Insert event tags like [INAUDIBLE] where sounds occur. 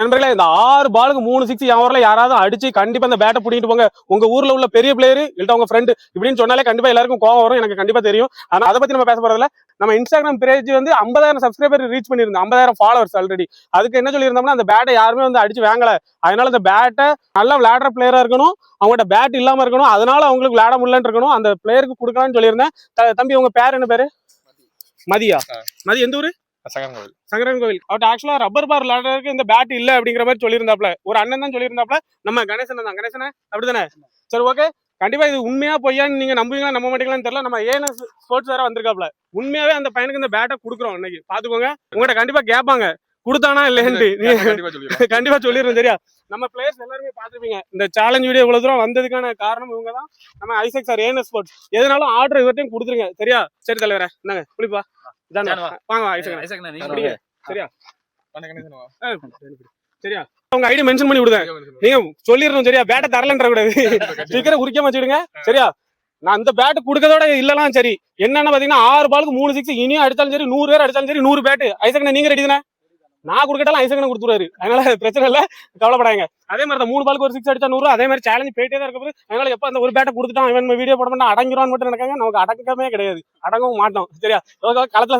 நண்பர்களே இந்த ஆறு பாலுக்கு மூணு சிக்ஸ் என் ஊர்ல யாராவது அடிச்சு கண்டிப்பா இந்த பேட்டை பிடிட்டு போங்க. உங்க ஊர்ல உள்ள பெரிய பிளேயர் இல்ல உங்க ஃப்ரெண்டு இப்படின்னு சொன்னாலே கண்டிப்பா எல்லாருக்கும் கோவம் வரும். எனக்கு கண்டிப்பா தெரியும். ஆனா அதை பத்தி நம்ம பேச போறதுல நம்ம இன்ஸ்டாகிராம் பேஜ் வந்து ஐம்பதாயிரம் சப்ஸ்கிரைபர் ரீச் பண்ணியிருந்தோம். ஐம்பதாயிரம் ஃபாலோவர்ஸ் ஆல்ரெடி அதுக்கு என்ன சொல்லியிருந்தோம்னா அந்த பேட்டை யாருமே வந்து அடிச்சு வாங்கல. அதனால இந்த பேட்டை நல்லா விளையாடுற பிளேயரா இருக்கணும். அவங்ககிட்ட பேட் இல்லாம இருக்கணும். அதனால அவங்களுக்கு விளையாட முடியலன்னு இருக்கணும். அந்த பிளேயருக்கு கொடுக்கலாம்னு சொல்லியிருந்தேன். தம்பி உங்க பேர் என்ன பேரு? மதியா. மதி எந்த ஊரு? கோவில் சங்கரன் கோவில் அவர்கிட்ட ஆக்சுவலா ரப்பர் பார் விளையாடுறதுக்கு இந்த பேட் இல்ல அப்படிங்கிற மாதிரி சொல்லியிருந்தாப்ல ஒரு அண்ணன் தான் சொல்லியிருந்தாப்ல நம்ம கணேசன் தான். கணேசனே? அப்படிதானே? சரி ஓகே கண்டிப்பா இது உண்மையா பொய்யான்னு நீங்க நம்புவீங்களா? நம்ப மாட்டீங்களான்னு தெரியல. நம்ம ஏஎன்எஸ் ஸ்போர்ட்ஸ் வேற வந்திருக்காப்ல உண்மையாவே அந்த பையனுக்கு இந்த பேட்டை கொடுக்குறோம் இன்னைக்கு. பாத்துக்கோங்க உங்கள்கிட்ட கண்டிப்பா கேட்பாங்க. கொடுத்தானா இல்லைன்ட்டு கண்டிப்பா சொல்லிடுறேன் [LAUGHS] சரியா? நம்ம பிளேயர்ஸ் எல்லாருமே பாத்துருப்பீங்க இந்த சேலஞ்ச் வீடியோ இவ்வளவு தூரம் வந்ததுக்கான காரணம் இவங்க தான் நம்ம ஐசக் சார் ஏஎன்எஸ் ஸ்போர்ட்ஸ் எதுனாலும் ஆர்டர் இவர்ட்டையும் கொடுத்துருங்க சரியா? சரி தலைவரே என்னங்க குளிப்பா. வாங்க. சரியா? சரியா? உங்க ஐடி மென்ஷன் பண்ணி விடுங்க. நீங்க சொல்லிடணும் சரியா? பேட்டை தரலன்ற கூடாது. [LAUGHS] சீக்கிரம் குறிக்காம வச்சுடுங்க சரியா? நான் அந்த பேட் கொடுக்கறதோட இல்லலாம் சரி. என்னன்னு பாத்தீங்கன்னா ஆறு பாலுக்கு மூணு சிக்ஸ் இனியும் அடிச்சாலும் சரி நூறு பேர் அடிச்சாலும் சரி நூறு பேட் ஐசக்கண்ண நீங்க ரெடி தானே? நான் கொடுக்கட்டாலும் ஐசகனை கொடுத்துருவாரு. அதனால பிரச்சனை இல்லை. கவலைப்படாங்க அதே மாதிரி தான் மூணு பாலுக்கு ஒரு சிக்ஸ் அடிச்சா நூறு அதே மாதிரி சேலஞ்ச் போயிட்டே தான் இருக்கப்போது அதனால எப்போ அந்த ஒரு பேட்டை கொடுத்துட்டான் இவன் வீடியோ போட மாட்டான் அடங்கிடுவான்னு மட்டும் நினைக்காங்க. நமக்கு அடங்கவே கிடையாது. அடங்கவும் மாட்டோம். சரியா? களத்தில்